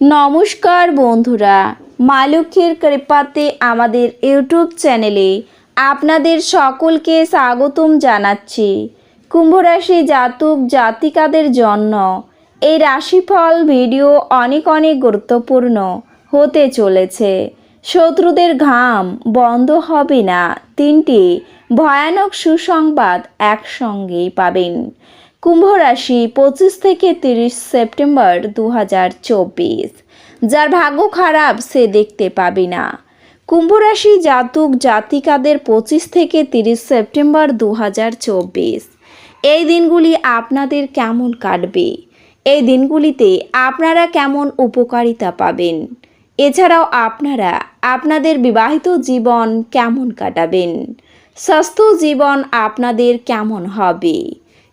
নমস্কার বন্ধুরা মা লক্ষ্মীর কৃপাতে আমাদের ইউটিউব চ্যানেলে আপনাদের সকলকে স্বাগতম জানাচ্ছি। কুম্ভরাশি জাতক জাতিকাদের জন্য এই রাশিফল ভিডিও অনেক অনেক গুরুত্বপূর্ণ হতে চলেছে। শত্রুদের ঘাম বন্ধ হবে না। তিনটি ভয়ানক সুসংবাদ একসঙ্গেই পাবেন। কুম্ভ রাশি পঁচিশ থেকে তিরিশ সেপ্টেম্বর দু হাজার চব্বিশ। যার ভাগ্য খারাপ সে দেখতে পাবে না। কুম্ভ রাশি জাতক জাতিকাদের পঁচিশ থেকে তিরিশ সেপ্টেম্বর দু হাজার চব্বিশ। এই দিনগুলি আপনাদের কেমন কাটবে? এই দিনগুলিতে আপনারা কেমন উপকারিতা পাবেন? এছাড়াও আপনারা আপনাদের বিবাহিত জীবন কেমন কাটাবেন? স্বাস্থ্য জীবন আপনাদের কেমন হবে?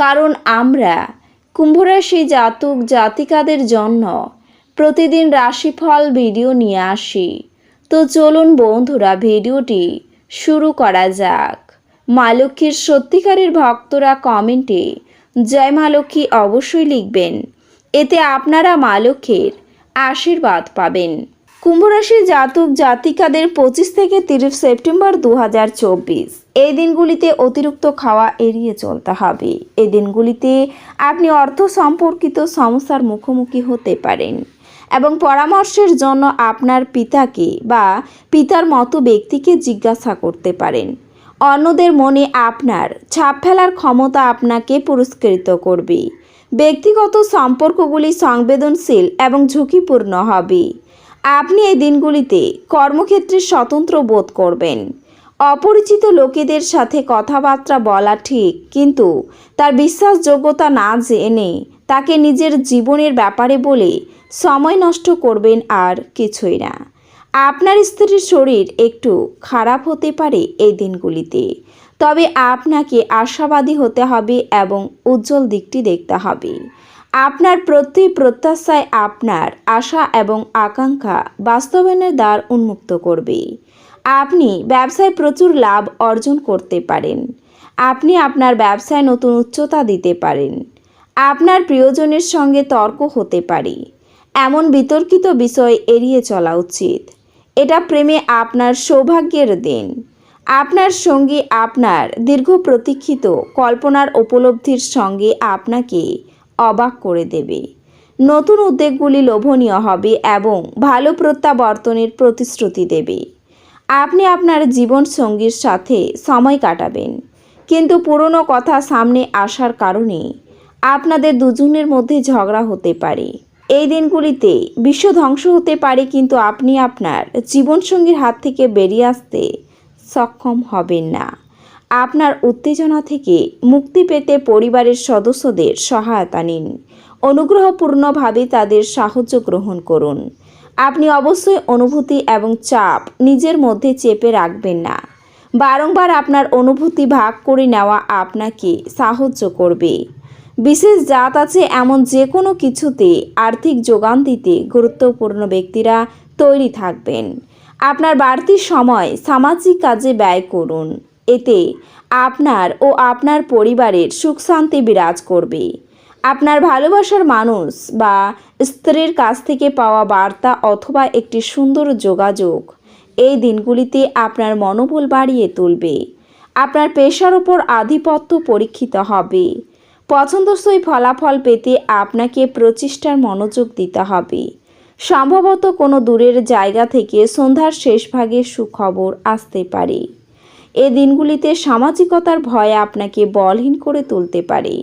কারণ আমরা কুম্ভরাশি জাতক জাতিকাদের জন্য প্রতিদিন রাশিফল ভিডিও নিয়ে আসি। তো চলুন বন্ধুরা, ভিডিওটি শুরু করা যাক। মা লক্ষ্মীর সত্যিকারের ভক্তরা কমেন্টে জয় মা লক্ষ্মী অবশ্যই লিখবেন। এতে আপনারা মা লক্ষ্মীর আশীর্বাদ পাবেন। কুম্ভরাশির জাতক জাতিকাদের পঁচিশ থেকে তিরিশ সেপ্টেম্বর দু হাজার চব্বিশ। এই দিনগুলিতে অতিরিক্ত খাওয়া এড়িয়ে চলতে হবে। এই দিনগুলিতে আপনি অর্থ সম্পর্কিত সমস্যার মুখোমুখি হতে পারেন এবং পরামর্শের জন্য আপনার পিতাকে বা পিতার মতো ব্যক্তিকে জিজ্ঞাসা করতে পারেন। অন্যদের মনে আপনার ছাপ ফেলার ক্ষমতা আপনাকে পুরস্কৃত করবে। ব্যক্তিগত সম্পর্কগুলি সংবেদনশীল এবং ঝুঁকিপূর্ণ হবে। আপনি এই দিনগুলিতে কর্মক্ষেত্রে স্বতন্ত্র বোধ করবেন। অপরিচিত লোকেদের সাথে কথাবার্তা বলা ঠিক, কিন্তু তার বিশ্বাসযোগ্যতা না জেনে তাকে নিজের জীবনের ব্যাপারে বলে সময় নষ্ট করবেন আর কিছুই না। আপনার স্ত্রীর শরীর একটু খারাপ হতে পারে এই দিনগুলিতে, তবে আপনাকে আশাবাদী হতে হবে এবং উজ্জ্বল দিকটি দেখতে হবে। আপনার প্রতি প্রত্যাশায় আপনার আশা এবং আকাঙ্ক্ষা বাস্তবায়নের দ্বার উন্মুক্ত করবে। আপনি ব্যবসায় প্রচুর লাভ অর্জন করতে পারেন। আপনি আপনার ব্যবসায় নতুন উচ্চতা দিতে পারেন। আপনার প্রিয়জনের সঙ্গে তর্ক হতে পারে। এমন বিতর্কিত বিষয় এড়িয়ে চলা উচিত। এটা প্রেমে আপনার সৌভাগ্যের দিন। আপনার সঙ্গী আপনার দীর্ঘ প্রতীক্ষিত কল্পনার উপলব্ধির সঙ্গে আপনাকে অবাক করে দেবে। নতুন উদ্যোগগুলি লোভনীয় হবে এবং ভালো প্রত্যাবর্তনের প্রতিশ্রুতি দেবে। আপনি আপনার জীবন সঙ্গীর সাথে সময় কাটাবেন। কিন্তু পুরনো কথা সামনে আসার কারণে আপনাদের দুজনের মধ্যে ঝগড়া হতে পারে। এই দিনগুলিতে বিশ্ব ধ্বংস হতে পারে কিন্তু আপনি আপনার জীবনসঙ্গীর হাত থেকে বেরিয়ে আসতে সক্ষম হবেন না। আপনার উত্তেজনা থেকে মুক্তি পেতে পরিবারের সদস্যদের সহায়তা নিন। অনুগ্রহপূর্ণভাবে তাদের সাহায্য গ্রহণ করুন। আপনি অবশ্যই অনুভূতি এবং চাপ নিজের মধ্যে চেপে রাখবেন না। বারংবার আপনার অনুভূতি ভাগ করে নেওয়া আপনাকে সাহায্য করবে। বিশেষ জাত আছে এমন যে কোনো কিছুতে আর্থিক যোগান দিতে গুরুত্বপূর্ণ ব্যক্তিরা তৈরি থাকবেন। আপনার বাড়তি সময় সামাজিক কাজে ব্যয় করুন। এতে আপনার ও আপনার পরিবারের সুখ শান্তি বিরাজ করবে। আপনার ভালোবাসার মানুষ বা স্ত্রীর কাছ থেকে পাওয়া বার্তা অথবা একটি সুন্দর যোগাযোগ। এই দিনগুলিতে আপনার মনোবল বাড়িয়ে তুলবে। আপনার পেশার ওপর আধিপত্য পরীক্ষিত হবে। পছন্দসই ফলাফল পেতে আপনাকে প্রচেষ্টার মনোযোগ দিতে হবে। সম্ভবত কোনো দূরের জায়গা থেকে সন্ধ্যার শেষ ভাগে সুখবর আসতে পারে। এ দিনগুলিতে সামাজিকতার ভয় আপনাকে বলহীন করে তুলতে পারে।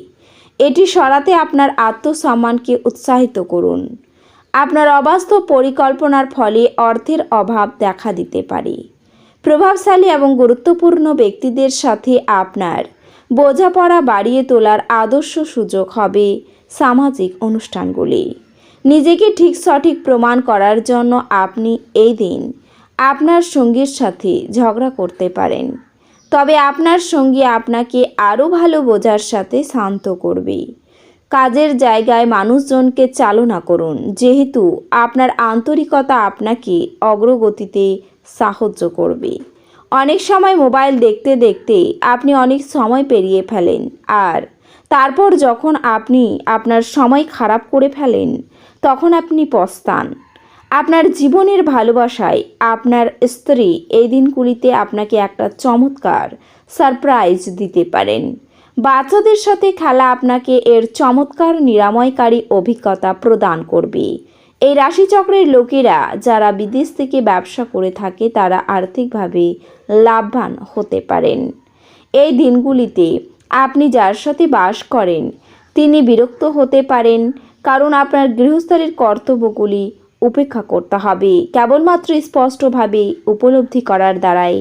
এটি সরাতে আপনার আত্মসম্মানকে উৎসাহিত করুন। আপনার অবাস্তব পরিকল্পনার ফলে অর্থের অভাব দেখা দিতে পারে। প্রভাবশালী এবং গুরুত্বপূর্ণ ব্যক্তিদের সাথে আপনার বোঝাপড়া বাড়িয়ে তোলার আদর্শ সুযোগ হবে সামাজিক অনুষ্ঠানগুলি। নিজেকে ঠিক সঠিক প্রমাণ করার জন্য আপনি এই দিন আপনার সঙ্গীর সাথে ঝগড়া করতে পারেন। তবে আপনার সঙ্গী আপনাকে আরও ভালো বোঝার সাথে শান্ত করবে। কাজের জায়গায় মানুষজনকে চালনা করুন। যেহেতু আপনার আন্তরিকতা আপনাকে অগ্রগতিতে সাহায্য করবে। অনেক সময় মোবাইল দেখতে দেখতে আপনি অনেক সময় পেরিয়ে ফেলেন। আর তারপর যখন আপনি আপনার সময় খারাপ করে ফেলেন, তখন আপনি পস্তান। আপনার জীবনের ভালোবাসায় আপনার স্ত্রী এই দিনগুলিতে আপনাকে একটা চমৎকার সারপ্রাইজ দিতে পারেন। বাচ্চাদের সাথে খেলা আপনাকে এর চমৎকার নিরাময়কারী অভিজ্ঞতা প্রদান করবে। এই রাশিচক্রের লোকেরা যারা বিদেশ থেকে ব্যবসা করে থাকে, তারা আর্থিকভাবে লাভবান হতে পারেন। এই দিনগুলিতে আপনি যার সাথে বাস করেন, তিনি বিরক্ত হতে পারেন, কারণ আপনার গৃহস্থালীর কর্তব্যগুলি উপেক্ষা করতে হবে। কেবলমাত্র স্পষ্টভাবে উপলব্ধি করার দ্বারাই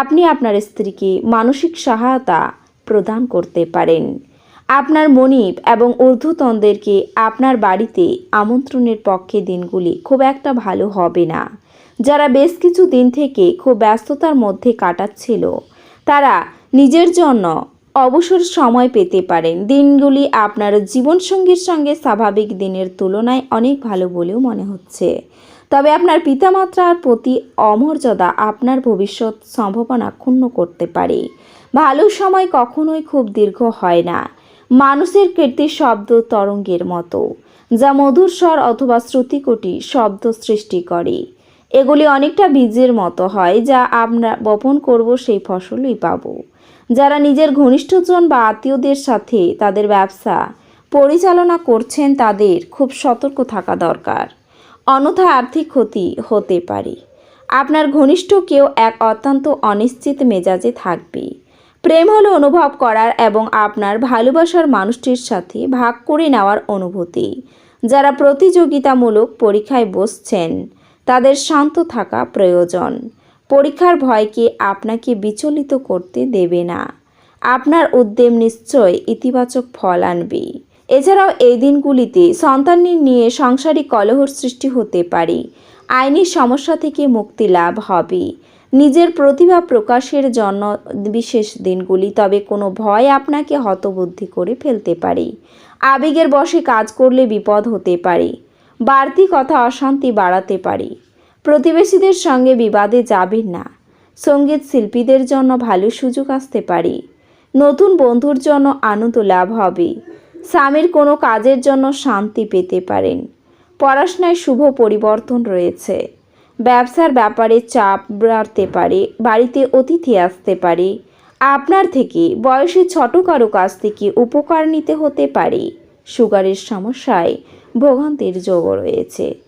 আপনি আপনার স্ত্রীকে মানসিক সহায়তা প্রদান করতে পারেন। আপনার মনিব এবং ঊর্ধ্বতনদেরকে আপনার বাড়িতে আমন্ত্রণের পক্ষে দিনগুলি খুব একটা ভালো হবে না। যারা বেশ কিছু দিন থেকে খুব ব্যস্ততার মধ্যে কাটাচ্ছিল, তারা নিজের জন্য অবসর সময় পেতে পারেন। দিনগুলি আপনার জীবনসঙ্গীর সঙ্গে স্বাভাবিক দিনের তুলনায় অনেক ভালো বলেও মনে হচ্ছে। তবে আপনার পিতামাতার প্রতি অমর্যাদা আপনার ভবিষ্যৎ সম্ভাবনা ক্ষুণ্ণ করতে পারে। ভালো সময় কখনোই খুব দীর্ঘ হয় না। মানুষের কীর্তি শব্দ তরঙ্গের মতো, যা মধুর স্বর অথবা শ্রুতিকটি শব্দ সৃষ্টি করে। এগুলি অনেকটা বীজের মতো হয়, যা আমরা বপন করব, সেই ফসলই পাবো। যারা নিজের ঘনিষ্ঠজন বা আত্মীয়দের সাথে তাদের ব্যবসা পরিচালনা করছেন তাদের খুব সতর্ক থাকা দরকার। অন্যথা আর্থিক ক্ষতি হতে পারে। আপনার ঘনিষ্ঠ কেউ এক অত্যন্ত অনিশ্চিত মেজাজে থাকবে। প্রেম হলো অনুভব করার এবং আপনার ভালোবাসার মানুষটির সাথে ভাগ করে নেওয়ার অনুভূতি। যারা প্রতিযোগিতামূলক পরীক্ষায় বসছেন, তাদের শান্ত থাকা প্রয়োজন। পরীক্ষার ভয়কে আপনাকে বিচলিত করতে দেবে না। আপনার উদ্যম নিশ্চয় ইতিবাচক ফল আনবে। এছাড়াও এই দিনগুলিতে সন্তান নিয়ে সাংসারিক কলহর সৃষ্টি হতে পারে। আইনি সমস্যা থেকে মুক্তি লাভ হবে। নিজের প্রতিভা প্রকাশের জন্য বিশেষ দিনগুলি, তবে কোনো ভয় আপনাকে হতবুদ্ধি করে ফেলতে পারে। আবেগের বশে কাজ করলে বিপদ হতে পারে। বাড়তি কথা অশান্তি বাড়াতে পারে। প্রতিবেশীদের সঙ্গে বিবাদে যাবেন না। সংগীত শিল্পীদের জন্য ভালো সুযোগ আসতে পারে। নতুন বন্ধুর জন্য আনন্দ লাভ হবে। স্বামীর কোনো কাজের জন্য শান্তি পেতে পারেন। পড়াশোনায় শুভ পরিবর্তন রয়েছে। ব্যবসার ব্যাপারে চাপ বাড়তে পারে, বাড়িতে অতিথি আসতে পারে। আপনার থেকে বয়সে ছোট কারও কাছ থেকে উপকার নিতে হতে পারে। সুগারের সমস্যায় ভোগান্তির যোগ রয়েছে।